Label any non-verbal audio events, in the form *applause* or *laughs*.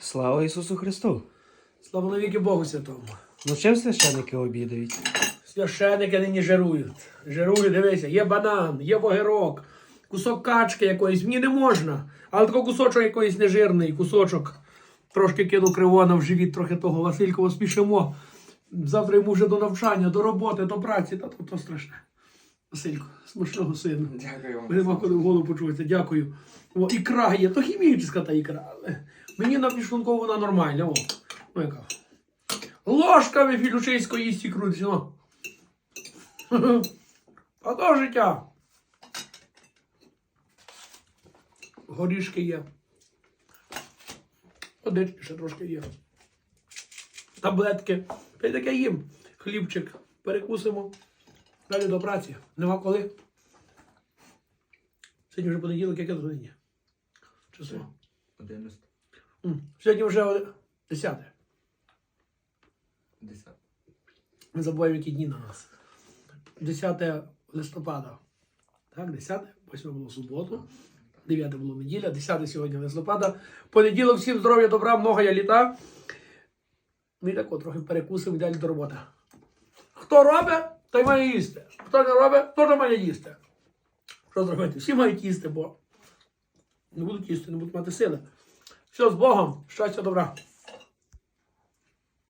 Слава Ісусу Христу! Слава навіки Богу Святому. Ну чим священники обідають? Священики нині жирують. Жирують, дивися, є банан, є вогирок, кусок качки якоїсь, мені не можна. Але такий кусочок якоїсь нежирний, кусочок. Трошки кину кривона в живіт, трохи того Васильково спішимо. Завтра йому вже до навчання, до роботи, до праці, та то, то страшне. Василько, смачного сина. Дякую вам. Нема коли в голову почується, дякую. О, ікра є, то хімічна та ікра. Мені на підшлункову вона нормальна. О. Ну, яка. Ложками філючейської їсть ікру. Ну. *laughs* А то життя. Горішки є. Водички ще трошки є. Таблетки. Та й таке їм. Хлібчик. Перекусимо. Далі до праці. Нема коли. Сьогодні вже понеділок, яке годині? Число. 11. Сьогодні вже 10. 10. Ми забуваємо, які дні на нас. 10 листопада. Так, 10, 8 було суботу, 9 було неділя, 10 сьогодні листопада. Понеділок, всім здоров'я, добра, много я літа. Ми так от трохи перекусимо і далі до роботи. Хто робить, той має їсти. Хто не робить, теж має їсти. Що зробити? Всі мають їсти, бо не будуть їсти, не будуть мати сили. Все, з Богом, щастя, добра.